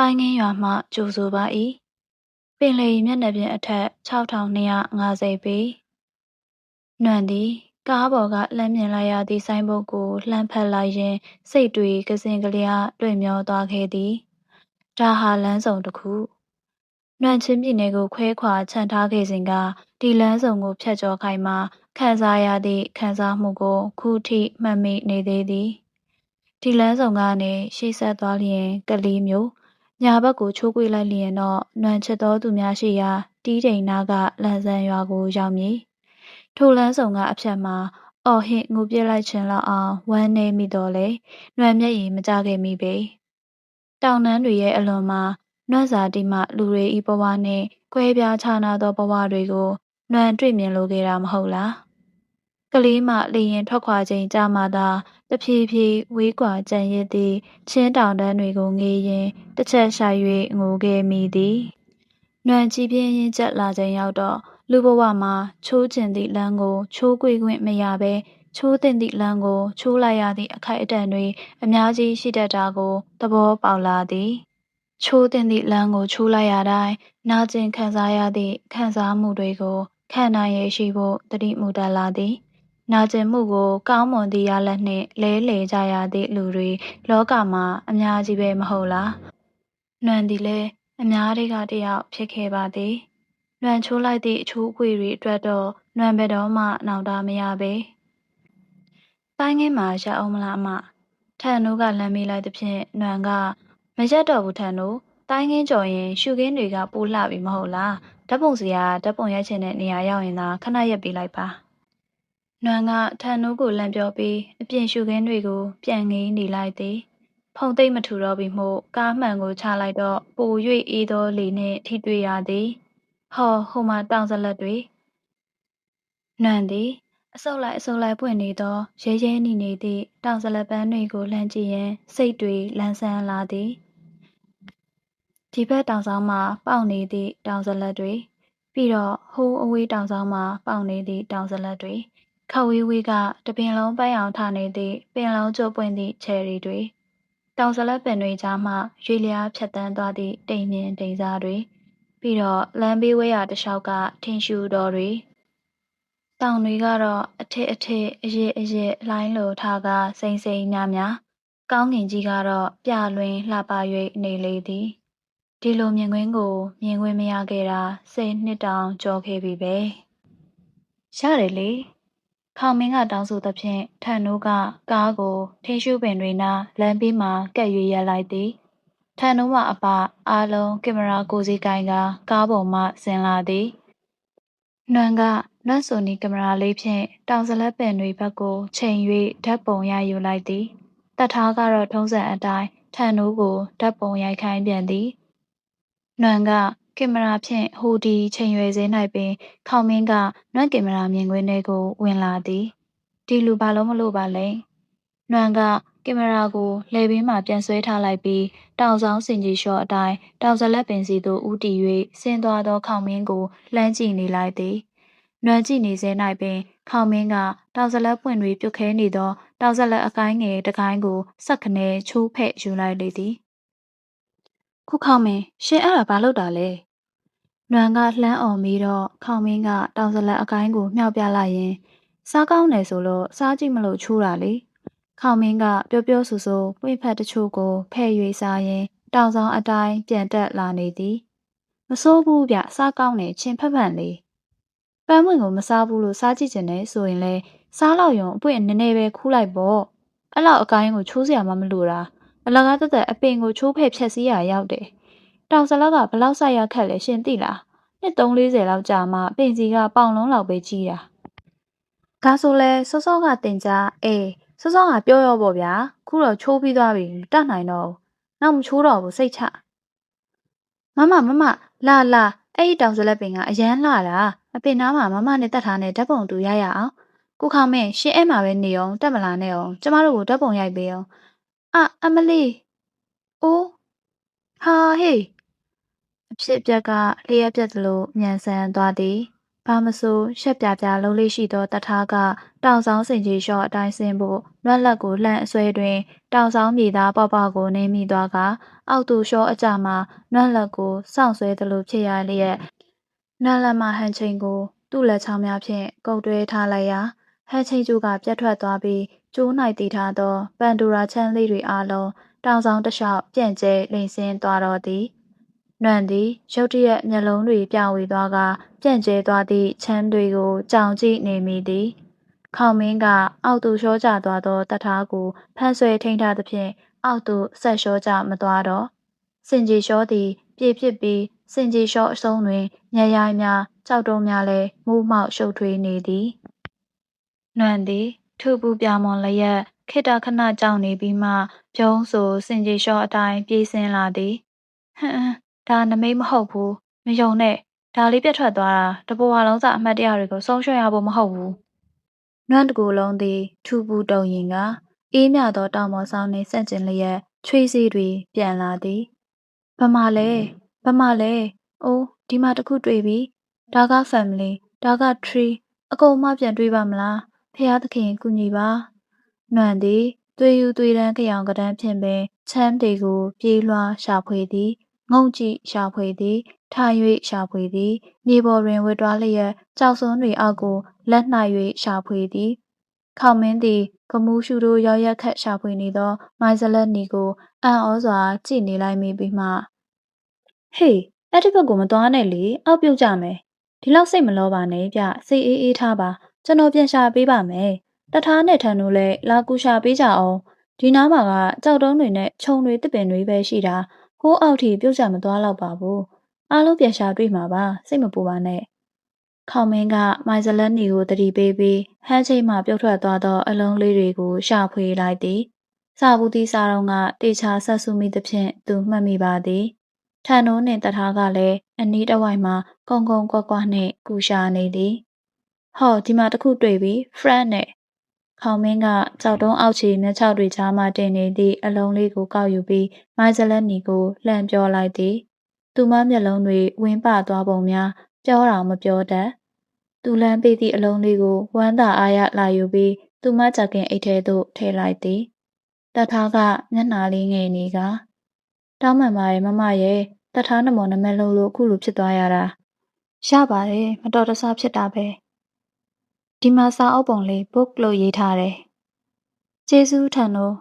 တိုင်းငင်းရွာမှကြိုဆိုပါ၏ပင်လေမျက်နှာပြင်အထက်6250ပေနွံသည်ကားပေါ်ကလှမ်းမြင်လိုက်ရသည့်ဆိုင်းဘုတ်ကိုလှမ်းဖက်လိုက်ရင်းစိတ်တွေကစင်ကလျားတွေ့မျောသွားခဲ့သည်ဒါဟာလမ်းဆောင်တစ်ခုနွံချင်းပြည်နယ်ကိုခွဲခွာခြံထားခဲ့စဉ်ကဒီလမ်းဆောင်ကိုဖြတ်ကျော်ခိုင်မှခံစားရသည့်ခံစားမှုကိုခုထိမှတ်မိနေသေးသည်ဒီလမ်းဆောင်ကနေရှေ့ဆက်သွားလျင်ကလေးမျိုး ညာဘက်ကိုချိုးကွေ့လိုက်လျင်တော့နွံချစ်သောသူများရှိရာတီးတိမ်နားကလန်ဆန်းရွာကိုရောက်မည်ထိုလမ်းဆောင်ကအဖြတ်မှာအော်ဟစ်ငိုပြစ်လိုက်ခြင်းလောက်အောင်ဝမ်းနည်းမိတော့လေနွံမျက်ရည်မကျခဲ့မိပေတောင်တန်းတွေရဲ့အလွန်မှာနွံ့စာတိမှလူတွေဤဘဝနှင့်ကွဲပြားခြားနားသောဘဝတွေကိုနွံတွေ့မြင်လိုခဲ့တာမဟုတ်လား ကလေးမှလေရင်ထွက်ခွာချိန်ကြာမှသာတဖြည်းဖြည်းဝေးကွာကြံရစ်သည့်ချင်းတောင်တန်းတွေကိုငေးရင်တစ်ချက်ရှာ၍ငိုခဲ့မိသည်နွံကြည်ပြင်းရင်ကျက်လာချိန်ရောက်တော့လူဘဝမှာချိုးကျင်သည့်လမ်းကို ချိုးကွေခွင့်မရဘဲချိုးတင်သည့်လမ်းကို ချိုးလိုက်ရသည့်အခိုက်အတန့်တွေအများကြီးရှိတတ်တာကိုသဘောပေါက်လာသည်ချိုးတင်သည့်လမ်းကိုချိုးလိုက်ရတိုင်းနာကျင်ခံစားရသည့်ခံစားမှုတွေကိုခံနိုင်ရရှိဖို့တတိမူတတ်လာသည် နာကျင်မှုကို ကောင်းမွန်သည့်ရလက်နှင့် လဲလှယ်ကြရသည့်လူတွေ လောကမှာ အများကြီးပဲ မဟုတ်လား။နှံသည်လည်း အများတွေကတယောက် ဖြစ်ခဲ့ပါသည်။နှံချိုးလိုက်သည့် အချိုးအကွေတွေအတွက်တော့နှံဘယ်တော့မှ နောင်တမရပေ။တိုင်းငင်းမှာရအောင်မလားအမ။ထန်တို့ကလမ်းမေးလိုက်သဖြင့်နှံက မရက်တော့ဘူး ထန်တို့တိုင်းငင်းကြော်ရင် ရှုခင်းတွေက ပိုလှပြီ မဟုတ်လား ဓာတ်ပုံစရာ ဓာတ်ပုံရိုက်ချင်တဲ့နေရာ ရောက်ရင်သာ ခဏရက်ပေးလိုက်ပါ နွမ်းကထန်နိုးကိုလန့်ပြောပြီးအပြင်ရှုခင်းတွေကို ပြန်ငေးနေလိုက်သည်ဖုံသိမ့်မထူတော့ပြီမို့ကားမှန်ကိုချလိုက်တော့ပို၍အေးသောလေနှင့်ထိတွေ့ရသည်ဟောဟိုမှာတောင်စလက်တွေနွမ်းသည်အစုပ်လိုက်အစုပ်လိုက်ပွင့်နေသောရဲရဲနီနေသည့်တောင်စလက်ပန်းတွေကိုလှမ်းကြည့်ရန်စိတ်တွေလန်းဆန်းလာသည်ဒီဘက်တောင်ဆောင်မှာပေါက်နေသည့်တောင်စလက်တွေပြီးတော့ဟိုးအဝေးတောင်ဆောင်မှာပေါက်နေသည့်တောင်စလက်တွေ ခဝေးဝေးကတပင်လုံးပန်းအောင်ထနေသည့်ပင်လုံးကျုပ်ပွင့်သည့်ချယ်ရီတွေတောင်စလက်ပင်တွေကြားမှရွေလျားဖြတ်တန်းသွားသည့်တိမ်မြင့်တိမ်စားတွေပြီးတော့လမ်းဘေးဝဲရတလျှောက်ကထင်းရှူတော်တွေတောင်တွေကတော့အထစ်အထစ်အရစ်အရစ်လှိုင်းလိုထားကစိမ့်စိမ့်များများကောင်းကင်ကြီးကတော့ပြလွင်လှပ၍နေလေသည်ဒီလိုမြင်ကွင်းကို မြင်ခွင့်မရခဲ့တာစိတ်နှစ်တောင်ကြောခဲ့ပြီပဲရတယ်လေ ခေါမင်းကတောင်းဆိုသဖြင့်ထန်နိုးကကားကိုထင်းရှုပင်တွေနာလမ်းဘေးမှာကက်ရွေရက်လိုက်သည်ထန်နိုးမှအပအားလုံးကင်မရာကိုစီကိုင်ကကားပေါ်မှဆင်လာသည်နွမ်ကနွတ်ဆိုနီကင်မရာလေးဖြင့်တောင်စလက်ပင်တွေဘက်ကိုချိန်၍ဓာတ်ပုံရယူလိုက်သည်တတ်ထားကတော့ထုံးစံအတိုင်းထန်နိုးကိုဓာတ်ပုံရိုက်ခိုင်းပြန်သည်နွမ်က ကင်မရာဖြင့်ဟိုဒီချိန်ရွယ်စေး၌ပင် ခေါမင်းကနွမ်ကင်မရာမြင်ကွင်းထဲကို ဝင်လာသည်ဒီလူဘာလို့မလို့ပါလဲနွမ်ကကင်မရာကိုလေဘေးမှပြန်ဆွဲထားလိုက်ပြီးတောင်ဆောင်စင်ကြီးလျှော့အတိုင်းတောင်ဇလက်ပင်စီသို့ဦးတည်၍ဆင်းသွားသောခေါမင်းကိုလှမ်းကြည့်နေလိုက်သည်နွမ်ကြည့်နေစေ၌ပင်ခေါမင်းကတောင်ဇလက်ပွင့်တွေပြုတ်ခဲနေသောတောင်ဇလက်အကိုင်းငယ်တကိုင်းကိုစက်ခနဲချိုးဖဲ့ယူလိုက်လေသည် ခုခေါမင်းရှင်အဲ့ဒါဘာလုပ်တာလဲနွမ်ကလှမ်းအော်ပြီးတော့ခေါမင်းကတောင်စလက်အကိုင်းကိုမြှောက်ပြလိုက်ရင်စားကောင်းတယ်ဆိုလို့စားကြည့်မလို့ချိုးတာလေခေါမင်းကပျော်ပျော်ဆူဆူပွင့်ဖက်တချို့ကိုဖဲ့၍စားရင်တောင်ဆောင်အတိုင်းပြန်တက်လာနေသည်မစိုးဘူးဗျစားကောင်းတယ်ချင်းဖက်ဖက်လေးပန်းဝင်ကိုမစားဘူးလို့စားကြည့်ကျင်တယ်ဆိုရင်လေစားလောက်ရုံအပွင့်နည်းနည်းပဲခူးလိုက်ပေါ့အဲ့လောက်အကိုင်းကိုချိုးစရာမှမလိုတာ အလကားတက်တက်အပင်ကိုချိုးဖဲ့ဖြက်စီးရရောက်တယ်တောင်စလက်ကဘလောက်ဆက်ရခက်လဲရှင်သိလားနှစ်340လောက်ကြာမှပင်စီကပေါင်လုံးလောက်ပဲကြီးတာဒါဆိုလဲစောစောကတင်ကြအေးစောစောကပြောရောပေါ့ဗျာခုတော့ချိုးပြီးသွားပြီတတ်နိုင်တော့နောက်မချိုးတော့ဘူးစိတ်ချမမမမလာလာအဲ့ဒီတောင်စလက်ပင်ကအရန်လှတာအပင်နားမှာမမနဲ့တက်ထားနဲ့ဓာတ်ပုံတူရရအောင်ကိုခေါမင်းရှင်အဲ့မှာပဲနေအောင်တက်မလာနဲ့အောင်ကျမတို့ကိုဓာတ်ပုံရိုက်ပေးအောင် အာအမလီအိုးဟာဟေးအဖြစ်အပျက်ကလျှက်ပြက်သလိုမြန်ဆန်သွားသည်။ဘဘာမဆိုရှက်ပြပြလုံးလေးရှိသောတထားကတောင်ဆောင်စင်ကြီးလျှော့အတိုင်းဆင်းဖို့နွက်လက်ကိုလှန့်အဆွဲတွင် တောင်ဆောင်မြေသားပေါပေါကိုနေမိသွားကအောက်သူလျှော့အကြမှာနွက်လက်ကိုစောင့်ဆွဲသလိုဖြစ်ရလျက်နွက်လက်မှဟန်ချိန်ကို သူ့လက်ချောင်းများဖြင့်ကုတ်တွဲထားလိုက်ရာဟန်ချိန်ကျိုးကပြတ်ထွက်သွားပြီး ကျိုး၌တည်ထားသောပန်ဒူရာချမ်းလေးတွေအားလုံးတောင်ဆောင်တစ်လျှောက်ပြန့်ကျဲလိမ့်ဆင်းသွားတော့သည်။နှံသည်ရုတ်တရက်မျက်လုံးတွေပြဝေသွားကပြန့်ကျဲသွားသည့်ချမ်းတွေကိုကြောင်ကြည့်နေမိသည်။ခေါမင်းကအောက်သို့လျှောကျသွားသောတထားကိုဖမ်းဆွဲထိန်းထားသဖြင့်အောက်သို့ဆက်လျှောကျမသွားတော့။စင်ကြီးလျှောသည်ပြေဖြစ်ပြီးစင်ကြီးလျှောအဆုံးတွင်ညရိုင်းများကြောက်တုံးများလည်းမူးမောက်ရှုပ်ထွေးနေသည်။နှံသည် ထူပူပြမွန်လျက်ခိတခဏကြောက်နေပြီးမှပြုံးဆိုစင်ကြီးလျှောအတိုင်းပြေးဆင်းလာသည်ဟမ်ဒါနမိတ်မဟုတ်ဘူးမယုံနဲ့ဒါလေးပြတ်ထွက်သွားတာတဘဝလုံးစာအမှတ်တရတွေကိုဆုံးရှုံးရဖို့မဟုတ်ဘူးနွမ်းတကူလုံးသည်ထူပူတုံရင်ကအေးမြသောတောင်ပေါ်ဆောင်နှင့်ဆန့်ကျင်လျက်ချွေးစီးတွေပြန်လာသည်ဗမာလဲဗမာလဲအိုးဒီမှာတခုတွေ့ပြီဒါက family ဒါက tree အကုန်မှပြန်တွေ့ပါမလား ဖះသခင်ကူညီပါနွမ်းသည်သွေးယူသွေးတန်းကြောင်ကတန်းဖြင့်ပင်ချမ်းတွေကိုပြေးလွှားရှာဖွေသည်ငုံကြည့်ရှာဖွေသည်ထိုင်၍ရှာဖွေသည်မြေပေါ်တွင်ဝတ်တွားလျက်ကြောက်စွန်းတွေအောက်ကိုလက်နှိုက်၍ရှာဖွေသည်ခေါမင်းသည်ကမူးရှုတို့ရောက်ရက်ခတ်ရှာဖွေနေသောမိုင်းဇလက်နီကိုအံ့ဩစွာကြည့်နေလိုက်မိပြီးမှဟေးအဲ့ဒီဘက်ကိုမသွားနဲ့လေအောက်ပြုတ်ကြမယ်ဒီလောက်စိတ်မလောပါနဲ့ဗျစိတ်အေးအေးထားပါ ကျွန်တော်ပြန်ရှာပေးပါမယ်တထားနဲ့ထန်တို့လည်းလာကူရှာပေးကြအောင်ဒီနားမှာကကြောက်တုံးတွေနဲ့ခြုံတွေတစ်ပင်တွေပဲရှိတာဟိုးအောက်ထိပြုတ်ကြမသွားတော့ပါဘူးအားလုံးပြန်ရှာတွေ့မှာပါစိတ်မပူပါနဲ့ခေါမင်းကမိုင်ဇလက်နီကိုတတိပေးပြီးဟန်းချိန်မှပြုတ်ထွက်သွားသောအလုံးလေးတွေကိုရှာဖွေလိုက်သည်စာဘူးတီစာတော်ကတေချာဆက်ဆုမိသဖြင့်သူမှတ်မိပါသည်ထန်နိုးနှင့်တထားကလည်းအနီးတစ်ဝိုက်မှာကုန်းကုန်းကွက်ကွက်နှင့်ကူရှာနေသည် ဟောဒီမှာတခုတွေ့ပြီ friend နဲ့ခေါမင်းကကြောက်တုံးအောက်ခြေမျက်ခြောက်တွေကြားမှတင်နေသည့်အလုံးလေးကိုကောက်ယူပြီးမိုင်းဇလက်နီကိုလှမ်းပြောလိုက်သည်သူမမျက်လုံးတွေဝင်းပသွားပုံများပြောတာမပြောတတ်သူလန်းပေးသည့်အလုံးလေးကိုဝမ်းသာအားရလာယူပြီးသူမကြခင်အိတ်ထဲသို့ထည့်လိုက်သည်တထားကမျက်နှာလေးငယ်နေကတောင်းမှန်ပါရဲ့မမရဲ့တထားနမောနမဲလုံးလို့အခုလိုဖြစ်သွားရတာရပါတယ်မတော်တဆဖြစ်တာပဲ ဒီမှာစာအုပ်ပုံလေး book လို့ရေးထားတယ်ကျေးဇူးထံတို့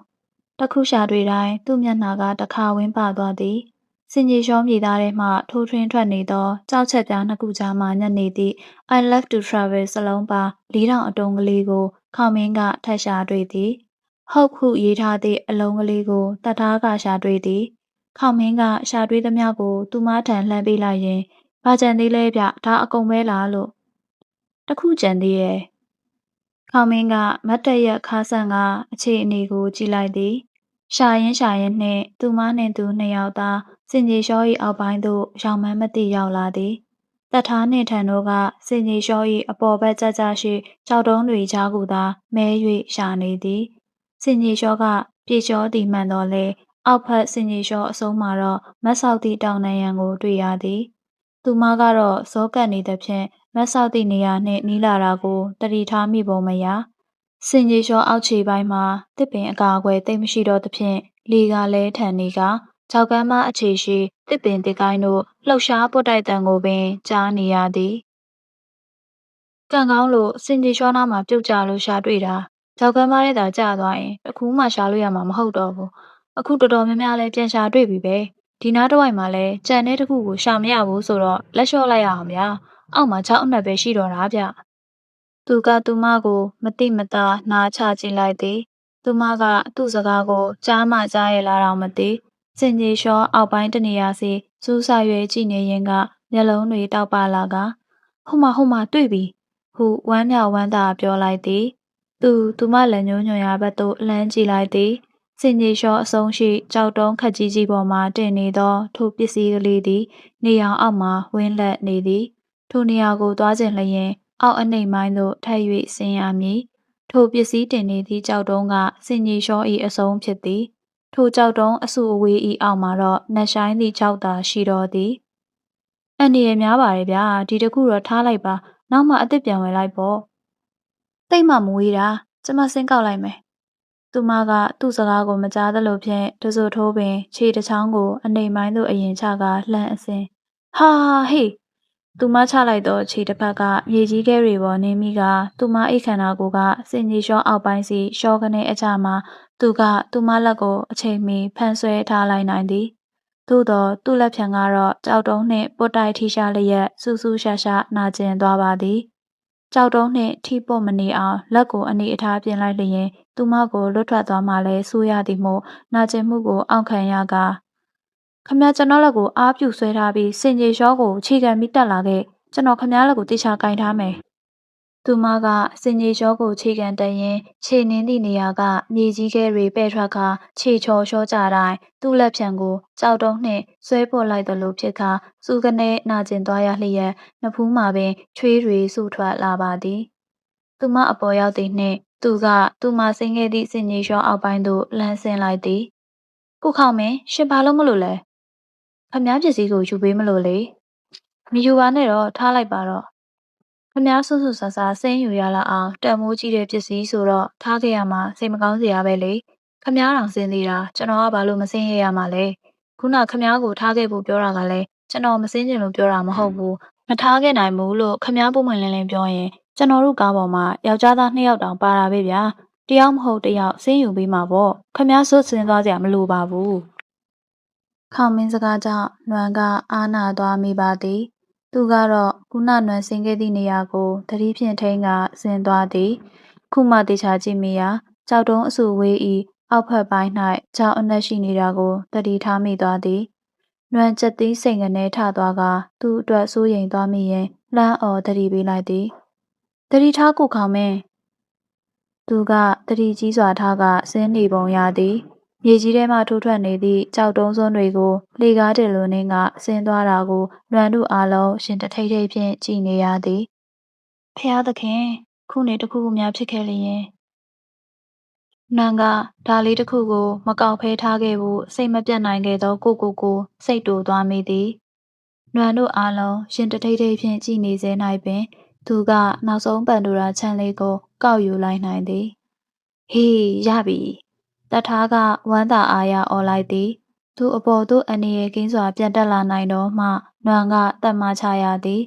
တခုရှာတွေ့တိုင်းသူ့မျက်နှာကတခါဝင်းပသွားသည်စင်ကြီးရှောမြေသားထဲမှထိုးထွင်းထွက်နေသောကြောက်ချက်ပြားနှစ်ခုကြားမှညက်နေသည့် I love to travel စလုံးပါလေးတောင်အတုံးကလေးကိုခေါမင်းကထက်ရှာတွေ့သည်ဟုတ်ခုရေးထားသည့်အလုံးကလေးကိုတတ်ထားကရှာတွေ့သည်ခေါမင်းကရှာတွေ့သမျှကိုသူမထံလှမ်းပေးလိုက်ရင်ဘာကြံသေးလဲဗျဒါအကုန်ပဲလားလို့ တခုကြံသေးရဲ့ခေါမင်းကမတ်တရက်ခါဆန်ကအခြေအနေကိုကြည့်လိုက်သည်ရှာရင်ရှာရင်နှင့်သူမနှင့်သူနှစ်ယောက်သာစင်ကြီးလျှော၏အောက်ပိုင်းသို့ရောင်မန်းမသိရောက်လာသည်တထားနှင့်ထန်တို့ကစင်ကြီးလျှော၏အပေါ်ဘက်ကြကြရှိကြောက်တုံးတွေကြားကူသာမဲ၍ရှာနေသည်စင်ကြီးလျှောကပြေလျှောသည်မှန်တော်လဲအောက်ဖက်စင်ကြီးလျှောအဆုံးမှာတော့မတ်ဆောက်သည့်တောင်နံရံကိုတွေ့ရသည်သူမကတော့ဇောကပ်နေသဖြင့် မတ်ဆောက်သည့်နေရာနှင့်နီးလာတာကိုတတိထားမိပုံမရစင်ကြီးလျှောအောက်ခြေပိုင်းမှာတစ်ပင်အကာအကွယ်တိတ်မရှိတော့သဖြင့်လေကလည်းထန်နေကခြောက်ကမ်းမအခြေရှိတစ်ပင်တစ်ကိုင်းတို့လှုပ်ရှားပွတ်တိုက်တံကိုပင်ကြားနေရသည်ကံကောင်းလို့စင်ကြီးလျှောနာမှာပြုတ်ကြလို့ရှာတွေ့တာခြောက်ကမ်းမထဲသာကျသွားရင်တခုမှရှာလို့ရမှာမဟုတ်တော့ဘူးအခုတော်တော်များများလဲပြန်ရှာတွေ့ပြီပဲဒီနားတစ်ဝိုက်မှာလဲကြံတဲ့တစ်ခုကိုရှာမရဘူးဆိုတော့လက်လျှော့လိုက်ရအောင်ဗျာ အောက်မှာ6အနက်ပဲရှိတော့တာဗျသူကသူမကိုမတိမတာနားချကြည့်လိုက်သည်သူမကသူ့စကားကိုကြားမှကြားရလားတော့မသိစင်ကြီးလျှောအောက်ပိုင်းတနေရာစီစူးဆရွယ်ကြည့်နေရင်ကမျက်လုံးတွေတောက်ပလာကဟိုမှာဟိုမှာတွေ့ပြီဟုဝမ်းမြောက်ဝမ်းသာပြောလိုက်သည်သူသူမလက်ညှိုးညွှန်ရာဘက်သို့လှမ်းကြည့်လိုက်သည်စင်ကြီးလျှောအဆုံးရှိကြောက်တုံးခက်ကြီးကြီးပေါ်မှတင်နေသောထိုပစ္စည်းကလေးသည် နေရောင်အောက်မှဝင်းလက်နေသည် ထိုနေရာကိုသွားခြင်းလျင်အောက်အနှိမ်ပိုင်းသို့ထပ်၍ဆင်းရမည်ထိုပစ္စည်းတင်နေသည့်ကြောက်တုံးကစင်ကြီးလျှော၏အဆုံးဖြစ်သည် ထိုကြောက်တုံးအဆူအဝေး၏အောက်မှာတော့နှက်ဆိုင်သည့်ကြောက်သာရှိတော်သည်အန်ဒီရများပါတယ်ဗျာဒီတခုတော့ထားလိုက်ပါ နောက်မှအစ်စ်ပြန်ဝင်လိုက်ပေါ့တိတ်မှမဝေးတာကျမစင်းကောက်လိုက်မယ်သူမကသူ့စကားကိုမကြားသလိုဖြင့်တစို့ထိုးပင် ခြေတစ်ချောင်းကို အနေမိုင်းသို့အရင်ချကလှမ်းအစင်ဟာဟေး သူမချလိုက်သောခြေတစ်ဖက်ကမြေကြီးခဲတွေပေါ်နင်းမိကသူမအိတ်ခန္ဓာကိုယ်ကစင်ကြီးလျှောအောက်ပိုင်းစီလျှောကနေအချမှာသူကသူမလက်ကိုအချိန်မီဖန်ဆွဲထားလိုက်နိုင်သည်သို့သောသူ့လက်ဖြံကတော့ကြောက်တုံးနှင့်ပွတ်တိုက်ထိရှာလျက်စူးစူးရှာရှာနာကျင်သွားပါသည်ကြောက်တုံးနှင့်ထိပုတ်မနေအောင်လက်ကိုအနေအထားပြင်လိုက်လျင်သူမကိုလွတ်ထွက်သွားမှလည်းဆိုးရသည်မို့နာကျင်မှုကိုအောင့်ခံရက ခမကျွန်တော်လက်ကိုအားပြုဆွဲထားပြီးစင်ကြီးလျှောကိုခြေခံပြီးတက်လာခဲ့ကျွန်တော်ခမလက်ကိုတိချကင်ထားမယ်သူမကစင်ကြီးလျှောကိုခြေခံတက်ရင်ခြေနင်းသည့်နေရာကမြေကြီးခဲတွေပဲ့ထွက်ခါခြေချော်လျှောကြတိုင်းသူ့လက်ဖြံကိုကြောက်တုံးနှင့်ဆွဲပေါ်လိုက်သလိုဖြစ်ခါစူကနေနာကျင်သွားရလျက်နဖူးမှာပင်ချွေးတွေဆူထွက်လာပါသည်သူမအပေါ်ရောက်သည်နှင့်သူကသူမဆင်းခဲ့သည့်စင်ကြီးလျှောအောက်ပိုင်းသို့လှမ်းဆင်းလိုက်သည်ကိုခေါမင်းရှင်ဘာလို့မလို့လဲ ခမားပစ္စည်းကိုယူပေးမလို့လေမယူပါနဲ့တော့ထားလိုက်ပါတော့ခမားဆွဆွဆဆဆင်းယူရလာအောင်တန်မိုးကြီးတဲ့ပစ္စည်းဆိုတော့ထားခဲ့ရမှာစိတ်မကောင်းစရာပဲလေခမားတော်ဆင်းသေးတာကျွန်တော်ကဘာလို့မဆင်းရရမှာလဲခုနခမားကိုထားခဲ့ဖို့ပြောတာကလည်းကျွန်တော်မဆင်းချင်လို့ပြောတာမဟုတ်ဘူးမထားခဲ့နိုင်ဘူးလို့ခမားပုံမှန်လင်းလင်းပြောရင်ကျွန်တော်တို့ကားပေါ်မှာယောက်ျားသားနှစ်ယောက်တောင်ပါတာပဲဗျာတယောက်မဟုတ်တယောက်ဆင်းယူပြီးမှာပေါ့ခမားဆွဆင်းသွားကြမလိုပါဘူး ခေါမင်းစကားကြောင့် နွမ်းက အာနာသွားမိပါသည် သူကတော့ ခုနနွမ်းဆင်းခဲ့သည့်နေရာကို သတိဖြင့်ထိန်းကဆင်းသွားသည် ခုမှတေချာကြည့်မိရာကြောက်တုံးအဆူဝေးဤအောက်ဖက်ပိုင်း၌ကြောက်အနက်ရှိနေတာကိုတတိထားမိသွားသည် နွမ်းချက်သီးစိန်ကနေထသွားကသူ့အတွက် စိုးရိမ်သွားမိရင်လှမ်းအော်တတိပေးလိုက်သည်တတိထား ကိုခေါမင်း သူကတတိကြီးစွာထားကဆင်းနေပုံရသည် မြေကြီးထဲမှထိုးထွက်နေသည့်ကြောက်တုံးစွန်းတွေကိုလေကားတယ်လိုနှင်းကဆင်းသွားတာကိုလွမ်းတို့အားလုံးရှင်တထိတ်ထိတ်ဖြင့်ကြည်နေရသည်ဖျားသခင်ခုနေတခုခုများဖြစ်ခဲ့လျင်နန်ကဒါလေးတစ်ခုကို မကောက်ဖဲထားခဲ့ဖို့စိတ်မပြတ်နိုင်ခဲ့သောကိုကိုကိုစိတ်တူသွားမိသည်နွမ်းတို့အားလုံးရှင်တထိတ်ထိတ်ဖြင့်ကြည်နေစေ၌ပင် သူကနောက်ဆုံးပန်ဒူရာချမ်းလေးကိုကောက်ယူလိုက်နိုင်သည်ဟေးရပြီ တထားကဝမ်းသာအားရအော်လိုက်သည်သူအပေါ်သို့အနေရကင်းစွာပြန်တက်လာနိုင်တော့မှနွမ်းကတတ်မှချရသည်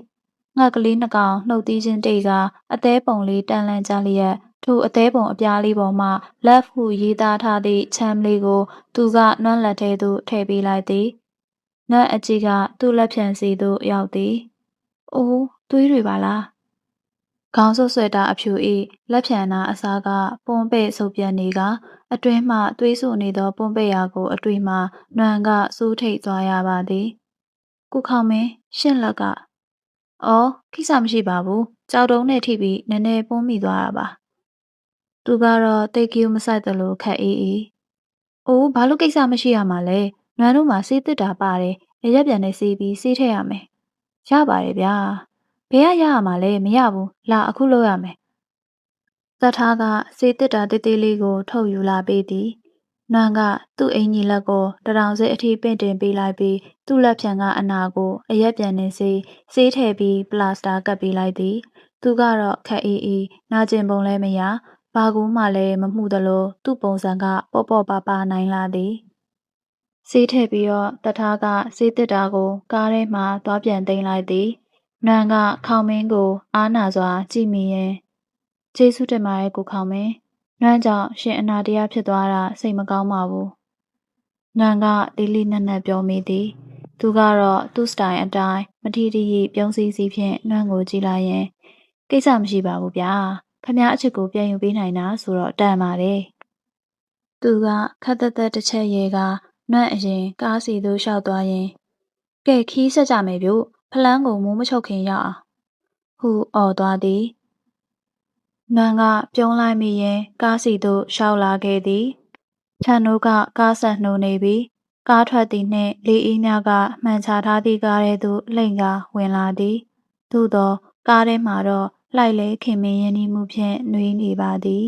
ငှက်ကလေးနှကောင်နှုတ်သီးချင်းတိတ်ကအသေးပုံလေးတန်လန့်ကြလျက်ထိုအသေးပုံအပြားလေးပေါ်မှလက်ဟုရေးသားထားသည့်ချမ်းလေးကို သူကနွမ်းလက်ထဲသို့ထည့်ပေးလိုက်သည်နတ်အကြီးကသူ့လက်ဖြံစီသို့ရောက်သည်။အိုးသွေးတွေပါလား ခေါင်းဆုပ်ဆွဲတာအဖြူ၏လက်ဖြံနာအစားကပွန်ပဲ့ဆုပ်ပြတ်နေကအတွင်းမှသွေးဆူနေသောပွန်ပဲ့ရာကို အတွေ့မှနွံကစိုးထိတ်သွားရပါသည်ကုခေါမင်းရှင့်လက်ကအော်ခိစ္စမရှိပါဘူးကြောက်တုံးနဲ့ထိပြီးနည်းနည်းပွန်းမိသွားတာပါသူကတော့တိတ်ကီးမဆိုင်သလိုခက်အေးအေးအိုးဘာလို့ကိစ္စမရှိရမှာလဲနွမ်းတို့မှာစေးတစ်တာပါတယ်ရရက်ပြန်နဲ့စေးပြီးစေးထည့်ရမယ်ရပါတယ်ဗျာ ဘယ်ကရရမှာလဲမရဘူးလာအခုလုပ်ရမယ်သတ်ထားကစေတစ်တာတေးသေးလေးကိုထုတ်ယူလာပေးသည်နွမ်းကသူ့အင်ကြီးလက်ကိုတရောင်စဲအထိပင့်တင်ပေးလိုက်ပြီးသူ့လက်ဖြံကအနာကိုအရက်ပြန်နေစေးစေးထည့်ပြီးပလတ်စတာကပ်ပေးလိုက်သည်သူကတော့ခက်အေးအေးနာကျင်ပုံလဲမရဘာကူမှလည်းမမှုသလိုသူ့ပုံစံကပေါ့ပေါ့ပါပါနိုင်လာသည်စေးထည့်ပြီးတော့တထားကစေးတစ်တာကိုကားထဲမှသွားပြန်သိမ်းလိုက်သည် နွမ်းကခေါမင်းကို အားနာစွာ ကြည့်မိရင်ကျေးဇူးတင်ပါတယ်ကိုခေါမင်းနွမ်းကြောင့်ရှင်အနာတရားဖြစ်သွားတာစိတ်မကောင်းပါဘူးနွမ်းကလေးလေးနက်နက်ပြောမိသည် သူကတော့သူ့စတိုင်အတိုင်းမထီထီပြုံးစည်းစည်းဖြင့်နွမ်းကိုကြည့်လိုက်ရင်ကိစ္စမရှိပါဘူးဗျာခမည်းအချစ်ကိုပြန်ယူပေးနိုင်တာဆိုတော့တန်ပါတယ်သူကခက်သက်သက်တစ်ချက်ရဲကနွန့်အရင်ကားစီသို့လျှောက်သွားရင်ကဲခီးဆက်ကြမယ်ဗျို့ ဖလန်းကိုမိုးမချုပ်ခင်ရအောင်ဟုအော်သွားသည်နွန့်ကပြုံးလိုက်မိရင်ကားစီသို့ရှောက်လာခဲ့သည်ခြံတို့ကကားဆက်နှိုးနေပြီးကားထွက်သည်နှင့်လေအေးများကမှန်ချထားသည့်ကားထဲသို့လှိမ့်ကဝင်လာသည်သို့သောကားထဲမှာတော့လိုက်လဲခင်မင်းရင်းနှီးမှုဖြင့်နှွေးနေပါသည်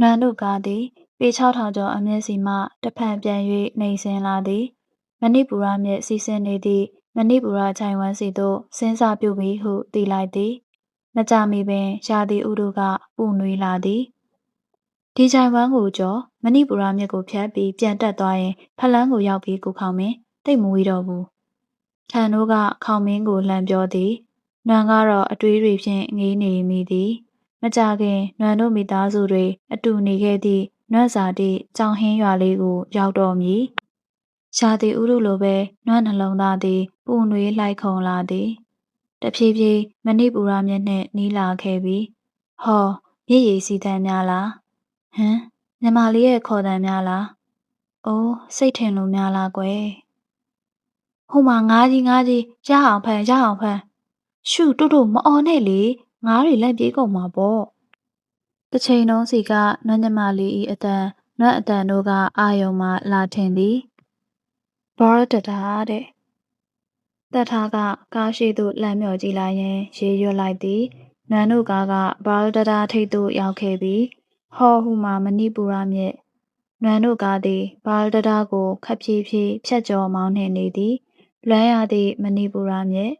နန်းတို့ကားသည်ပေ6000ကျော်အမျက်စီမှတဖန်ပြန်၍နှိမ်ဆင်းလာသည်မဏိပူရမြစ်စီးဆင်းနေသည့် မဏိပူရခြိုင်ဝမ်စီသို့ဆင်းစာပြုပြီးဟုသိလိုက်သည်မကြမီပင်ရာသီဥတုကပူနွေးလာသည်ဒီချိုင်ဝမ်းကိုကျော်မဏိပူရမြစ်ကိုဖြတ်ပြီးပြန်တက်သွားရင်ဖလန်းကိုရောက်ပြီးကိုခေါမင်းတိတ်မဝေးတော့ဘူးထန်တို့ကခေါမင်းကိုလှမ်းပြောသည်နွမ်ကတော့အတွေးတွေဖြင့်ငေးနေမိသည်မကြခင်နွမ်တို့မိသားစုတွေအတူနေခဲ့သည့်နွမ်စာတိကြောင်ဟင်းရွာလေးကိုရောက်တော်မူ ရှာသည်ဥရုလိုပဲနွမ်နှလုံးသားသည်ပူနွေးလိုက်ခုံလာသည်တဖြည်းဖြည်းမဏိပူရမြစ်နှင့်နီးလာခဲ့ပြီဟောမြည်ရည်စီတန်းများလားဟမ်ညီမလေးရဲ့ခေါ်တန်းများလားအိုးစိတ်ထင်လို့များလားကွယ်ဟိုမှာငားကြီးငားကြီးရအောင်ဖန်ရအောင်ဖန်ရှုတို့တို့မအော်နဲ့လေငားတွေလက်ပြေးကုန်မှာပေါ့တစ်ချိန်လုံးစီကနွမ်းညမလေးဤအတန်နွတ်အတန်တို့ကအာယုံမှလာထင်သည် ဘောရတတာတဲ့တက်ထားကကားရှိသို့လမ်းမြော်ကြည့်လိုက်ရင် ရေရွတ်လိုက်သည်နန်းတို့ကားကဘောရတတာထိပ်သို့ရောက်ခဲ့ပြီးဟောဟူမှာမဏိပူရမြစ်နွမ်းတို့ကားသည်ဘောရတတာကိုခပ်ဖြည်းဖြည်းဖြတ်ကျော်မောင်းနှင်နေသည်လွမ်းရသည့်မဏိပူရမြစ်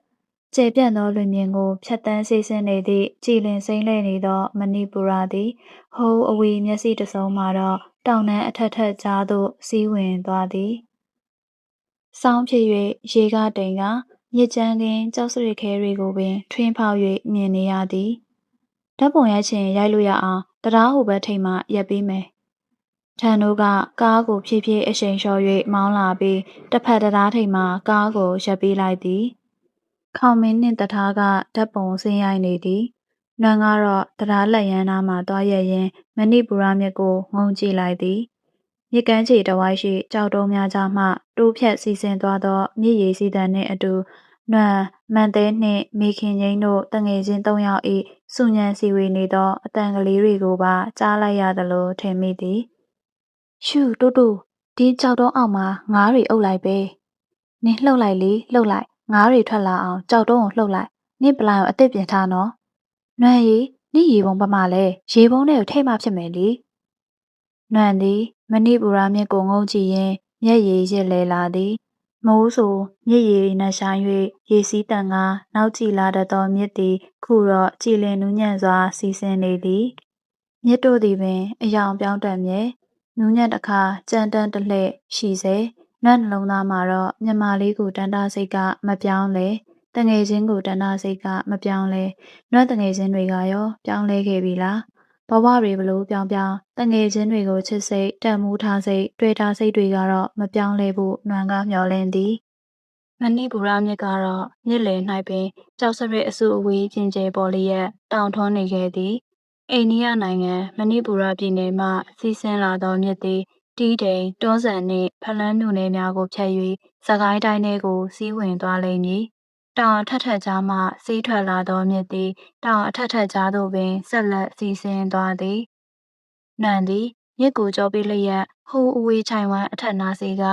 ကျေပြန့်သောလွင်ပြင်ကိုဖြတ်တန်းဆေးဆင်းနေသည့်ကြည်လင်စိမ့်လဲနေသောမဏိပူရသည်ဟိုးအဝီမျက်စိတစုံမှာတော့တောင်တန်းအထက်ထက်ကြားသို့စီးဝင်သွားသည်။ စောင်းဖြစ်၍ရေကတိမ်ကမြစ်ကြမ်းကင်းကြောက်စရစ်ခဲတွေကိုပင် ထွင်းဖောက်၍မြင်နေရသည်။ဓာတ်ပုံရိုက်ချင်ရိုက်လို့ရအောင်တရားဟိုဘက်ထိပ်မှရက်ပြီးမယ်။ထန်တို့ကကားကိုဖြည်းဖြည်းအရှိန်လျှော့၍မောင်းလာပြီးတစ်ဖက်တရားထိပ်မှကားကိုရပ်ပေးလိုက်သည်။ခေါမင်းနှင့်တထားကဓာတ်ပုံဆင်းရိုက်နေသည်။နွမ်းကတော့တရားလက်ရန်နာမှသွားရရင်မဏိပူရမြစ်ကိုငုံကြည့်လိုက်သည်။ မြစ်ကမ်းခြေတဝိုက်ရှိကြောက်တုံးများကြားမှတိုးဖြတ်စီစဉ်သွားသောမြစ်ရည်စီးတန်းနှင့်အတူနွမ်းမန်သေးနှင့်မိခင်ငိမ့်တို့တငယ်ချင်းသုံးယောက်၏စုညံစီဝေနေသောအတန်ကလေးတွေကိုပါကြားလိုက်ရသလိုထင်မိသည်။ရှူတူတူဒီကြောက်တုံးအောက်မှာငားတွေအုပ်လိုက်ပဲ။နင်းလှုပ်လိုက်လေလှုပ်လိုက်ငါးတွေထွက်လာအောင်ကြောက်တုံးကိုလှုပ်လိုက်နင့်ပလိုင်ကိုအစ်စ်ပြင်ထားနော်နွမ်းရီနိရေပုံပမာလဲရေပုံးထဲကိုထိမှဖြစ်မယ်လေနွမ်းသည် မဏိပူရမြစ်ကိုငုံကြည့်ရင်မျက်ရည်ရစ်လဲလာသည်မိုးဆိုမြစ်ရည်နှဆိုင်၍ရေစီးတန်ကနောက်ကြည့်လာတတ်သောမြစ်သည်ခုတော့ကြည်လင်နူးညံ့စွာစီးဆင်းနေသည်မြစ်တို့သည်ပင်အယောင်ပြောင်းတတ်မြဲနူးညံ့တခါကြမ်းတမ်းတလှဲ့ရှိစေနတ်နှလုံးသားမှာတော့မြမလေးကိုတန်တာစိတ်ကမပြောင်းလဲတငယ်ချင်းကိုတန်တာစိတ်ကမပြောင်းလဲနတ်တငယ်ချင်းတွေကရောပြောင်းလဲခဲ့ပြီလား ဘဝတွေဘလို့ပြောင်းပြောင်းတငယ်ချင်းတွေကိုချစ်စိတ်တန်မိုးထားစိတ်တွေ့ထားစိတ်တွေကတော့မပြောင်းလဲဖို့နှွမ်းကားမျောလင်းသည်မဏိပူရမြစ်ကတော့မြစ်လယ်၌ပင်ကြောက်စရစ်အစုအဝေးကျင်ကျဲပေါ်လျက်တောင်ထွန်းနေခဲ့သည်အိန္ဒိယနိုင်ငံမဏိပူရပြည်နယ်မှစီးဆင်းလာသောမြစ်သည်တီးတိန်တွန်းဆန်နှင့်ဖလန်းမြို့နယ်များကိုဖြတ်၍စကိုင်းတိုင်းထဲကိုစီးဝင်သွားလိမ့်မည်။ တောင်အထက်ထက်ကြားမှစီးထွက်လာသောမြစ်သည် တောင်အထက်ထက်ကြားသို့ပင်ဆက်လက်စီးဆင်းသွားသည်။နံသည်မြစ်ကိုကြောပြီးလျက်ဟိုးအဝေးချိုင်ဝမ်းအထက်နာစီက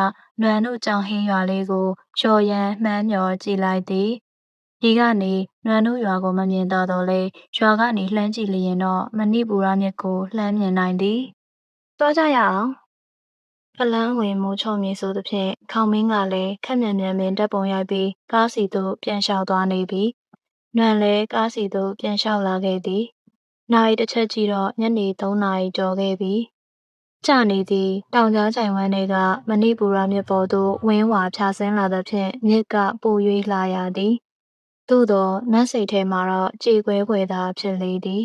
နွမ်တို့ကြောင်ဟင်းရွာလေးကိုလျှော်ရမ်းမှန်းမျောကြည့်လိုက်သည်။ဒီကနေနွမ်တို့ရွာကိုမမြင်တော့တော့လေရွာကနေလှမ်းကြည့်လျင်တော့မဏိပူရမြစ်ကိုလှမ်းမြင်နိုင်သည်။သွားကြရအောင် ဖလန်းဝင်မိုးချုံမည်ဆိုသဖြင့်ခေါင်းမင်းကလည်းခက်မြန်မြန်ပင်ဓာတ်ပုံရိုက်ပြီးကားစီသို့ပြန်လျှောက်သွားနေပြီ။နွမ်လည်းကားစီသို့ပြန်လျှောက်လာခဲ့သည်။နာရီတစ်ချက်ကြည့်တော့ညနေ၃နာရီကျော်ခဲ့ပြီ။ကျနေသည်တောင်ကြားချိုင်ဝမ်းတွေကမဏိပူရမြစ်ပေါ်သို့ဝင်းဝါဖြာဆင်းလာသဖြင့်မြစ်ကပို၍လှရသည်။သို့သောနတ်စိတ်ထဲမှာတော့ကြေကွဲခွေသာဖြစ်လေသည်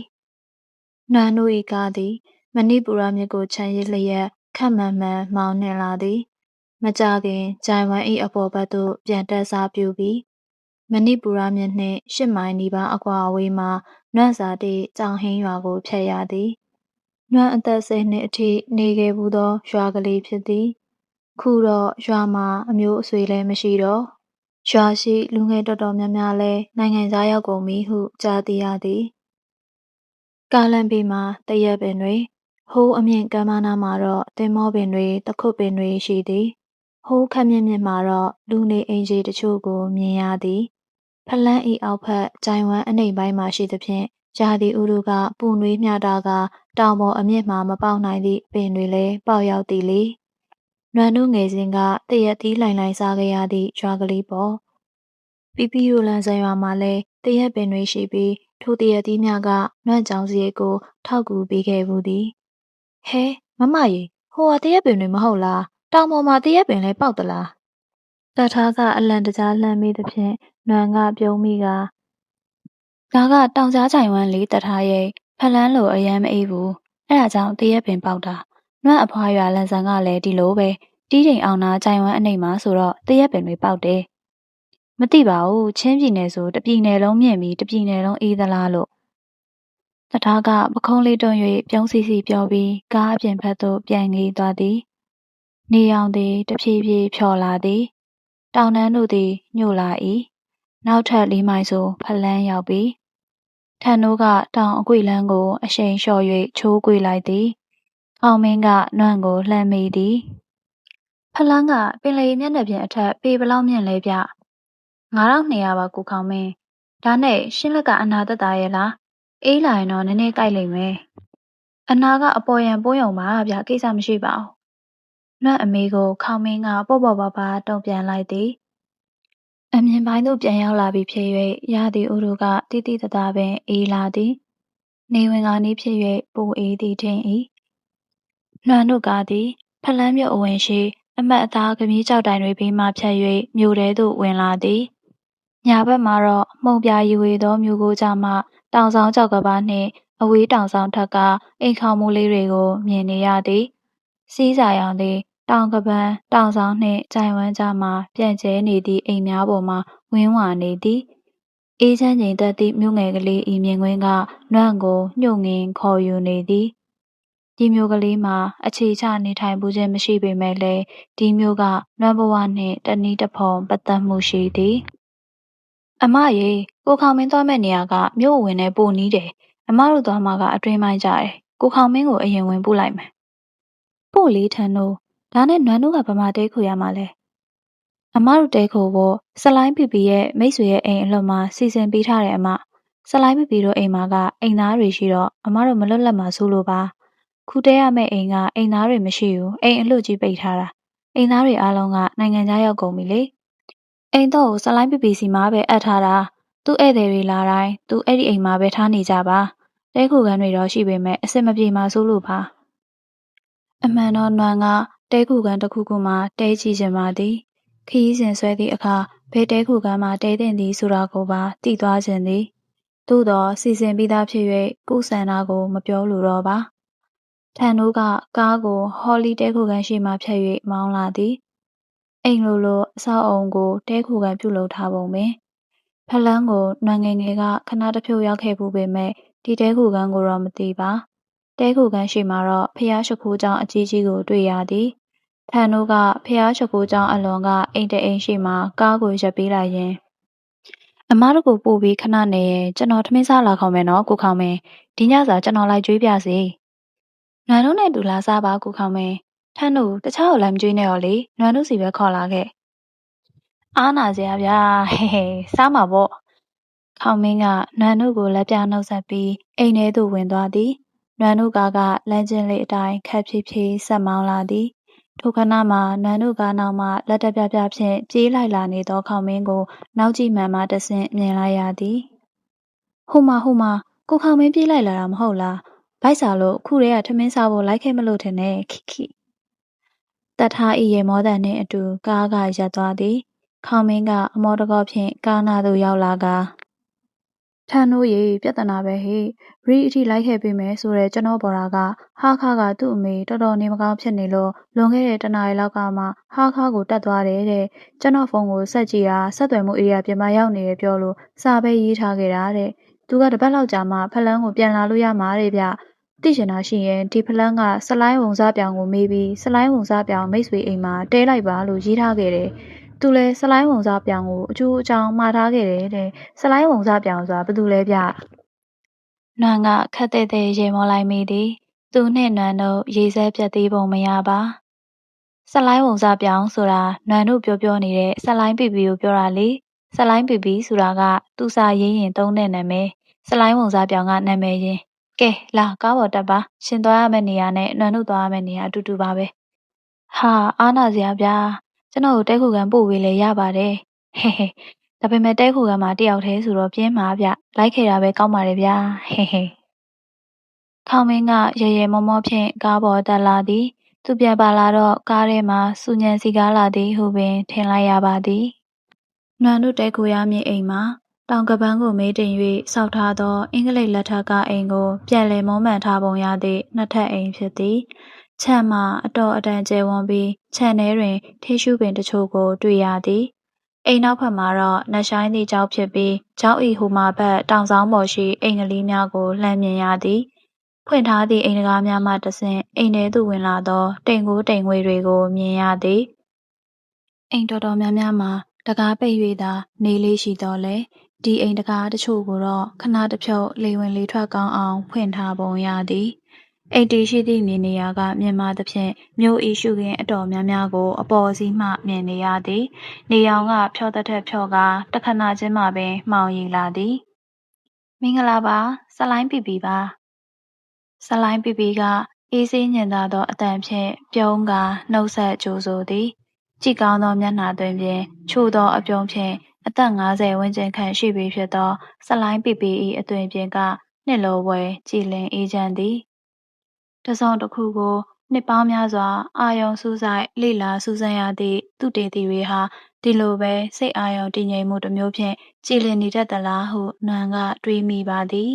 ။နွမ်တို့၏ကားသည်မဏိပူရမြစ်ကိုခြံရစ်လျက် ခပ်မှန်မှန်မောင်းနှင်လာသည် မကြခင်ဂျိုင်ဝမ်၏အပေါ်ဘက်သို့ပြန်တက်စားပြူပြီးမဏိပူရမြစ်နှင့်ရှစ်မိုင်နီးပါးအကွာအဝေးမှာနွန့်စာတိကြောင်ဟင်းရွာကိုဖျက်ရသည်နွန့်အသက်စိတ်နှင့်အထိနေခဲ့ဘူးသောရွာကလေးဖြစ်သည် ခုတော့ရွာမှာအမျိုးအဆွေလည်းမရှိတော့ရွာရှိလူငယ်တော်တော်များများလဲနိုင်ငံသားရောက်ကုန်ပြီဟုကြားသိရသည်ကာလန်ပီမှာတရက်ပင်တွင် ဟိုးအမြင့်ကမ်းမနာမှာတော့တင်မောပင်တွေတခုတ်ပင်တွေရှိသည်ဟိုးခက်မြင့်မြင့်မှာတော့လူနေအိမ်ကြီးတချို့ကိုမြင်ရသည်ဖလန်းဤအောက်ဖက်ဂျိုင်ဝမ်အနိမ့်ပိုင်းမှာရှိသဖြင့်ရာသီဥတုကပူနွေးမြတာကတောင်ပေါ်အမြင့်မှာမပေါက်နိုင်သည့်ပင်တွေလည်းပေါက်ရောက်သည်လေနွမ်တို့ငယ်စဉ်ကတရက်သီးလှိုင်လှိုင်စားခဲ့ရသည့်ရွာကလေးပေါ့ပီပီရိုလန်ဆန်ရွာမှာလည်းတရက်ပင်တွေရှိပြီးထိုတရက်သီးများကနွန့်ကြောင်စရိတ်ကိုထောက်ကူပေးခဲ့ဘူးသည်။ ဟဲမမရေဟိုဟာတရက်ပင်တွေမဟုတ်လားတောင်ပေါ်မှာတရက်ပင်လဲပေါက်သလားတထားကအလန့်တကြားလှမ်းမိသဖြင့်နွမ်းကပြုံးမိကဒါကတောင်ကြားချိုင်ဝမ်းလေးတထားရဲ့ဖလန်းလိုအရမ်းမအေးဘူးအဲ့ဒါကြောင့်တရက်ပင်ပေါက်တာနွမ်းအဖွားရွာလန်ဆန်ကလည်းဒီလိုပဲတီးချိန်အောင်နာချိုင်ဝမ်းအနှိမ်မှာဆိုတော့တရက်ပင်တွေပေါက်တယ်မသိပါဘူးချင်းပြည်နယ်ဆိုတပြည်နယ်လုံးမြင့်ပြီးတပြည်နယ်လုံးအေးသလားလို့ တထားကပခုံးလေးတွန်း၍ပြုံးစီစီပြောပြီးကားအပြင်ဘက်သို့ပြန်ငေးသွားသည်နေရောင်သည်တဖြည်းဖြည်းဖြော်လာသည် တောင်တန်းတို့သည်ညှို့လာ၏နောက်ထပ်လေးမိုင်ဆိုဖလန်းရောက်ပြီထန်တို့ကတောင်အကွေလန်းကို အရှိန်လျှော့၍ချိုးကွေလိုက်သည်အောင်မင်းကနွန့်ကိုလှမ်းမိသည်ဖလန်းကပင်လေမျက်နှာပြင်အထက်ပေဘလောက်မြင့်လဲဗျ9200ပါကိုခေါင်မင်းဒါနဲ့ရှင်းလက်ကအနာသက်သာရဲ့လား အေးလာရင်တော့နည်းနည်းကြိုက်လိမ့်မယ်အနာကအပေါ်ယံပိုးယုံပါဗျကိစ္စမရှိပါဘူးနွန့်အမေကိုခေါင်မင်းကပေါ့ပေါ့ပါပါတုံ့ပြန်လိုက်သည်အမြင်ပိုင်းသို့ပြန်ရောက်လာပြီဖြစ်၍ရာသီဥတုကတိတိတသားပင်အေးလာသည်နေဝင်ကနီးဖြစ်၍ပိုအေးသည်ထင်၏နှွမ်းတို့ကားသည်ဖလန်းမြုပ်အဝင်ရှိအမတ်အသားကမီးကြောက်တိုင်တွေဘေးမှဖြတ်၍မြို့ထဲသို့ဝင်လာသည်ညာဘက်မှာတော့မှုံပြရီဝေသောမြို့ကိုကြမှ တောင်ဆောင်ကြောက်ကဘာနှင့် အဝေးတောင်ဆောင်ထက်က အိမ်ခေါမှုလေးတွေကို မြင်နေရသည်စီးစာရောင်သည် တောင်ကပန်းတောင်ဆောင်နှင့်ကြိုင်ဝမ်းကြားမှပြန့်ကျဲနေသည့်အိမ်များပေါ်မှဝင်းဝါနေသည်အေးချမ်းငြိမ်သက်သည့်မြို့ငယ်ကလေးဤမြင်ကွင်းကနွန့်ကိုညှို့ငင်ခေါ်ယူနေသည်ဒီမျိုးကလေးမှာအခြေချနေထိုင်မှုခြင်းမရှိပေမဲ့လည်းဒီမျိုးကနွမ်းဘဝနှင့်တနည်းတစ်ဖုံပတ်သက်မှုရှိသည် အမရေကိုခေါင်မင်းသွားမဲ့နေရာကမြို့ဝင်နဲ့ပိုနီးတယ်အမတို့သွားမှာကအတွင်းပိုင်းကြတယ်ကိုခေါင်မင်းကိုအရင်ဝင်ပို့လိုက်မယ်ပို့လေးထန်တို့ဒါနဲ့နွမ်းတို့ကဗမာတဲခုရမှာလဲအမတို့တဲခုဖို့ဆလိုင်းပီပီရဲ့မိတ်ဆွေရဲ့အိမ်အလွတ်မှာစီစဉ်ပေးထားတယ်အမဆလိုင်းပီပီတို့အိမ်မှာကအိမ်သားတွေရှိတော့အမတို့မလွတ်လပ်မှာစိုးလို့ပါခုတဲရမယ့်အိမ်ကအိမ်သားတွေမရှိဘူးအိမ်အလွတ်ကြီးပိတ်ထားတာအိမ်သားတွေအားလုံးကနိုင်ငံခြားရောက်ကုန်ပြီလေ အိမ်တော့ဆလိုင်းပီပီစီမှာပဲအပ်ထားတာသူ့ဧည့်သည်တွေလာတိုင်းသူအဲ့ဒီအိမ်မှာပဲထားနေကြပါတဲခုကန်တွေတော့ရှိပေမဲ့အစ်စ်မပြေမှာစိုးလို့ပါအမှန်တော့နွမ်းကတဲခုကန်တစ်ခုခုမှတဲချီခြင်းပါသည်ခရီးစဉ်ဆွဲသည့်အခါဘယ်တဲခုကန်မှတဲတင်သည်ဆိုတာကိုပါသိသွားခြင်းသည်သို့သောစီစဉ်ပြီးသားဖြစ်၍ကုဆန္ဒကိုမပြောလိုတော့ပါထန်တို့ကကားကိုဟော်လီတဲခုကန်ရှိမှဖြတ်၍မောင်းလာသည် အိမ်လိုလို အဆောက်အုံကိုတဲခုကန်ပြုလုပ်ထားပုံပင်ဖလန်းကို နွမ်းငယ်ငယ်က ခဏတစ်ဖြုတ်ရောက်ခဲ့ပူပေမဲ့ဒီတဲခုကန်ကိုတော့ မသိပါတဲခုကန်ရှိမှာတော့ဖျားရှိခိုးကြောင်အကြီးကြီးကို တွေ့ရသည် ထန်တို့ကဖျားရှိခိုးကြောင်အလွန်က အိမ်တအိမ်ရှိမှာ ကားကိုရပ်ပေးလိုက်ရင်အမားတို့ကိုပို့ပြီး ခဏနေရင် ကျွန်တော် ထမင်းစားလာခေါမယ်နော် ကိုခေါမင်းဒီညစာ ကျွန်တော်လိုက်ကြွေးပြစေ နွမ်းတို့နဲ့တူ လာစားပါ ကိုခေါမင်း ထန်းတို့တခြားကိုလိုက်မကြွေးနဲ့ရောလေနွမ်းတို့စီပဲခေါ်လာခဲ့အားနာစရာဗျာဟဲဟဲစားမှာပေါ့ခေါမင်းကနွမ်းတို့ကိုလက်ပြနှုတ်ဆက်ပြီးအိမ်ထဲသို့ဝင်သွားသည်နွမ်းတို့ကားကလမ်းချင်းလေးအတိုင်းခက်ဖြည်းဖြည်းဆက်မောင်းလာသည်ထိုခဏမှာနွမ်းတို့ကားနောက်မှလက်တပြပြဖြင့်ပြေးလိုက်လာနေသောခေါမင်းကိုနောက်ကြည့်မှန်မှတဆင့်မြင်လိုက်ရသည်ဟိုမှာဟိုမှာကိုခေါမင်းပြေးလိုက်လာတာမဟုတ်လားဗိုက်စာလို့ခုတည်းကထမင်းစားဖို့လိုက်ခဲ့မလို့ထင်နဲ့ခိခိ တတ်ထားဤရေမောတန်နှင့်အတူ ကားကရပ်သွားသည်ခေါမင်းကအမောတကောဖြင့်ကားနာသို့ရောက်လာကထန်တို့ရေပြဿနာပဲဟေ့ရီအထိလိုက်ခဲ့ပေးမယ်ဆိုတဲ့ကျွန်တော်ဘော်ရာကဟာခါကသူ့အမေတော်တော်နေမကောင်းဖြစ်နေလို့လွန်ခဲ့တဲ့တနားရီလောက်ကမှဟာခါကိုတတ်သွားတယ်တဲ့ကျွန်တော်ဖုန်းကိုဆက်ကြည့်တာဆက်သွယ်မှုဧရိယာပြင်ပရောက်နေရပြောလို့စာပဲရေးထားခဲ့တာတဲ့သူကတပတ်လောက်ကြာမှဖလန်းကိုပြန်လာလို့ရမှာတဲ့ဗျ သိရှင်တာရှိရင်ဒီဖလန်းကဆလိုင်းဝုံစားပြောင်ကိုမေးပြီးဆလိုင်းဝုံစားပြောင်မိတ်ဆွေအိမ်မှာတဲလိုက်ပါလို့ရေးထားခဲ့တယ်။သူလဲဆလိုင်းဝုံစားပြောင်ကိုအကျိုးအကြောင်းမှားထားခဲ့တယ်တဲ့။ဆလိုင်းဝုံစားပြောင်ဆိုတာဘယ်သူလဲဗျ။နွမ်းကခက်တဲ့တဲ့ရေမောလိုက်မိသည်။သူနှင့်နွမ်းတို့ရေစဲပြတ်သေးပုံမရပါ။ဆလိုင်းဝုံစားပြောင်ဆိုတာနွမ်းတို့ပြောပြောနေတဲ့ဆလိုင်းပီပီကိုပြောတာလေ။ဆလိုင်းပီပီဆိုတာကသူစာရေးရင်သုံးတဲ့နာမည်။ဆလိုင်းဝုံစားပြောင်ကနာမည်ရင်း ကဲလာကားပေါ်တက်ပါရှင်သွားရမယ့်နေရာနဲ့နှွမ်းတို့သွားရမယ့်နေရာအတူတူပါပဲဟာအားနာစရာဗျာကျွန်တော်ကိုတဲခုကန်ပို့ဝေးလဲရပါတယ်ဟဲဟဲဒါပေမဲ့တဲခိုကမှတယောက်တည်းဆိုတော့ပြင်းမှာဗျလိုက်ခဲ့တာပဲကောင်းပါတယ်ဗျာဟေဟေခေါမင်းကရရမောမောဖြင့်ကားပေါ်တက်လာသည်သူပြန်ပါလာတော့ကားထဲမှာစူညံစီကားလာသည်ဟုပင်ထင်လိုက်ရပါသည်နွမ်းတို့တဲခိုရမည်အိမ်မှာ တောင်ကပန်းကိုမေးတင်၍စောက်ထားသော အင်္ဂလိပ်လက်ထက်ကအိမ်ကို ပြန်လည်မုံမှန်ထားပုံရသည့်နှစ်ထပ်အိမ်ဖြစ်သည်ခြံမှာအတော်အတန်ကျယ်ဝန်းပြီးခြံထဲတွင်ထေးရှုပင်တချို့ကို တွေ့ရသည်အိမ်နောက်ဘက်မှာတော့နတ်ရှိုင်းသည့်ကျောက်ဖြစ်ပြီးကျောက်ဤဟူမှာဘက်တောင်ဆောင်ပေါ်ရှိအိမ်ကလေးများကိုလှမ်းမြင်ရသည်ဖွင့်ထားသည့်အိမ်တကားများမှတဆင့်အိမ်ထဲသို့ဝင်လာသောတိမ်ကိုတိမ်ငွေတွေကိုမြင်ရသည်အိမ်တော်တော်များများမှာတကားပိတ်၍သာနေလေးရှိတော်လဲ ဒီအိမ်တကားတချို့ကိုတော့ခဏတစ်ဖြုတ်လေဝင်လေထွက်ကောင်းအောင်ဖွင့်ထားပုံရသည်အိမ်တီရှိသည့်မြေနေရာကမြင်မာသဖြင့်မြို့ဤရှုခင်းအတော်များများကို အပေါ်စီးမှမြင်နေရသည်နေရောင်ကဖြောတထက်ဖြောကတခဏချင်းမှပင်မှောင်ရီလာသည်မင်္ဂလာပါဆလိုင်းပီပီပါဆလိုင်းပီပီကအေးဆေးညင်သာသောအတန်ဖြင့်ပြုံးကနှုတ်ဆက်ကြိုဆိုသည် ကြည်ကောင်းသောမျက်နှာသွင်းဖြင့်ချို့သောအပြုံးဖြင့် အသက်50ဝန်းကျင်ခန့်ရှိပြီဖြစ်သောဆလိုင်းပီပီ၏အသွင်ပြင်ကနှစ်လိုဝဲကြည်လင်အေးချမ်းသည်တစုံတစ်ခုကိုနှစ်ပေါင်းများစွာအာယုံစူးစိုက်လေလာစူးစမ်းရသည့်သူတေသီတွေဟာဒီလိုပဲစိတ်အာယုံတည်ငြိမ်မှုတစ်မျိုးဖြင့်ကြည်လင်နေတတ်သလားဟုနွန်ကတွေးမိပါသည်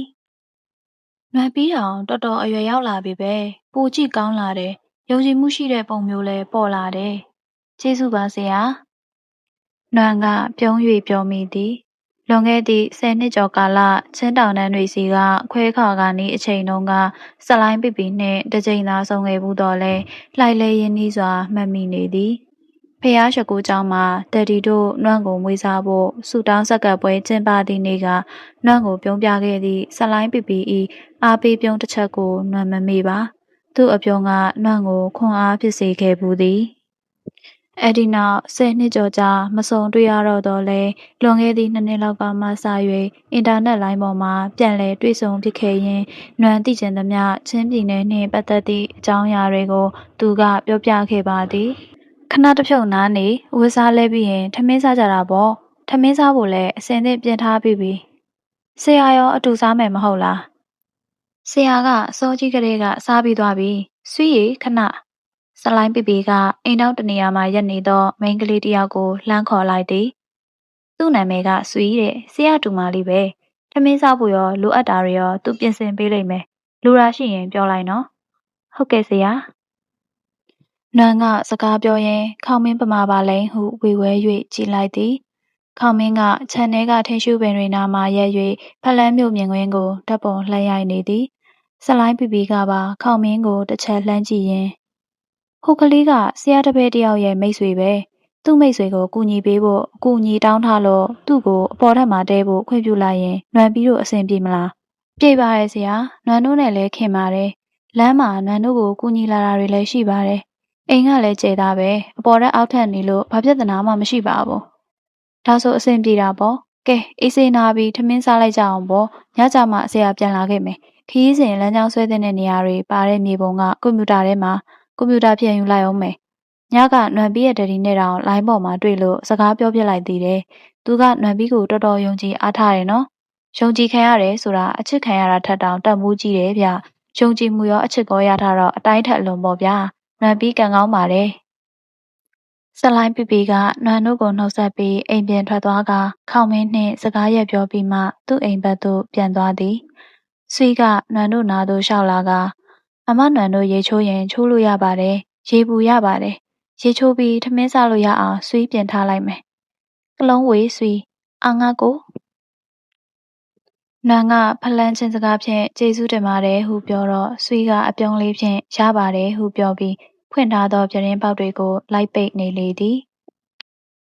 နွန်ပြီးအောင်တော်တော်အရွယ်ရောက်လာပြီပဲပိုကြည့်ကောင်းလာတယ်ယုံကြည်မှုရှိတဲ့ပုံမျိုးလဲပေါ်လာတယ်ကျေးဇူးပါဆရာ နွန်ကပြုံး၍ပြောမိသည်လွန်ခဲ့သည့်ဆယ်နှစ်ကျော်ကာလချင်းတောင်တန်းတွေစီကခွဲခါကနေအချိန်တုန်းကဆလိုင်းပပီနှင့်တစ်ချိန်သာဆုံခဲ့ဘူးတော့လဲလှိုက်လဲရင်းနှီးစွာမှတ်မိနေသည်ဖះရှကူเจ้าမှာတတီတို့နှွန့်ကိုမွေးစားဖို့ဆူတောင်းဆက်ကပ်ပွဲကျင်းပသည့်နေ့ကနှွန့်ကိုပြုံးပြခဲ့သည့်ဆလိုင်းပပီဤအားပေးပြုံးတစ်ချက်ကိုနှွန့်မမေ့ပါသူ့အပြုံးကနှွန့်ကိုခွန်အားဖြစ်စေခဲ့ဘူးသည် အဲ့ဒီနောက်ဆယ်နှစ်ကျော်ကြာမဆုံတွေ့ရတော့တော့လဲလွန်ခဲ့သည့်နှစ်နှစ်လောက်ကမှစ၍အင်တာနက်လိုင်းပေါ်မှာပြန်လည်တွေ့ဆုံဖြစ်ခဲ့ရင်နွမ်းသိကျင်သမျှချင်းပြည်နယ်နှင့်ပတ်သက်သည့်အကြောင်းအရာတွေကိုသူကပြောပြခဲ့ပါသည်ခဏတစ်ဖြုတ်နားနေဝှစားလဲပြီးရင်ထမင်းစားကြတာပေါ့ထမင်းစားဖို့လည်းအစင်သင့်ပြင်ထားပြီးပြီဆရာရောအတူစားမယ်မဟုတ်လားဆရာကစောကြီးကလေးကစားပြီးသွားပြီဆွေးရခဏ ဆလိုင်းပီပီကအိမ်နောက်တနေရာမှာရက်နေသောမိန်းကလေးတယောက်ကိုလှမ်းခေါ်လိုက်သည်သူ့နာမည်ကဆွီတဲ့ဆရာတူမလေးပဲထမင်းစားဖို့ရောလိုအပ်တာတွေရောသူပြင်ဆင်ပေးလိမ့်မယ်လူရာရှိရင်ပြောလိုက်နော်ဟုတ်ကဲ့ဆရာနွမ်းကစကားပြောရင်းခေါမင်းပမာပါလိမ့်ဟုဝေဝဲ၍ကြည်လိုက်သည်ခေါမင်းကခြံထဲကထင်းရှူပင်တွေနာမှရက်၍ဖလန်းမြို့မြင်ကွင်းကိုဓာတ်ပုံလှည့်ရိုက်နေသည်ဆလိုင်းပီပီကပါခေါမင်းကိုတစ်ချက်လှမ်းကြည့်ရင် ဟိုကလေးကဆရာတပည့်တယောက်ရဲ့မိတ်ဆွေပဲသူ့မိတ်ဆွေကိုကူညီပေးဖို့အကူအညီတောင်းထားလို့သူ့ကိုအပေါ်ထပ်မှာတဲဖို့ခွင့်ပြုလိုက်ရင်နွမ်းပြီးတော့အဆင်ပြေမလားပြေပါရဲ့ဆရာနွမ်းတို့နဲ့လည်းခင်ပါတယ်လမ်းမှာနွမ်းတို့ကိုကူညီလာတာတွေလည်းရှိပါတယ်အိမ်ကလည်းကျေသားပဲအပေါ်ထက်အောက်ထက်နေလို့ဘာပြဿနာမှမရှိပါဘူးဒါဆိုအဆင်ပြေတာပေါ့ကဲအေးစေးနာပြီးထမင်းစားလိုက်ကြအောင်ပေါ့ညကြမှာဆရာပြန်လာခဲ့မယ်ခီးစဉ်လမ်းကြောင်းဆွဲတဲ့နေရာတွေပါတဲ့မြေပုံကကွန်ပျူတာထဲမှာ ကွန်ပျူတာပြန်ယူလိုက်အောင်မယ်ညကနွမ်ပီးရဲ့ဒဒီနဲ့တောင်လိုင်းပေါ်မှာတွေ့လို့စကားပြောပြလိုက်သေးတယ်သူကနွမ်ပီးကိုတော်တော်ယုံကြည်အားထားတယ်နော်ယုံကြည်ခံရတယ်ဆိုတာအချစ်ခံရတာထက်တောင်တန်ဖိုးကြီးတယ်ဗျယုံကြည်မှုရောအချစ်ကောရထားတော့အတိုင်းထက်အလွန်ပေါ့ဗျာနွမ်ပီးကံကောင်းပါတယ်ဆလိုင်းပီပီကနွမ်တို့ကိုနှုတ်ဆက်ပြီးအိမ်ပြန်ထွက်သွားကခေါမင်းနှင့်စကားရက်ပြောပြီးမှသူ့အိမ်ဘက်သို့ပြန်သွားသည်ဆွေကနွမ်တို့နာသို့လျှောက်လာက အမနွမ်တို့ရေချိုးရင်ချိုးလို့ရပါတယ်ရေပူရပါတယ်ရေချိုးပြီးထမင်းစားလို့ရအောင်ဆွေးပြင်ထားလိုက်မယ်ကလုံးဝေးဆွေးအာငါကိုနန်ကဖလန်းချင်းစကားဖြင့်ကျေးဇူးတင်ပါတယ်ဟုပြောတော့ဆွေးကအပြုံးလေးဖြင့်ရပါတယ်ဟုပြောပြီးဖွင့်ထားသောပြတင်းပေါက်တွေကိုလိုက်ပိတ်နေလေသည်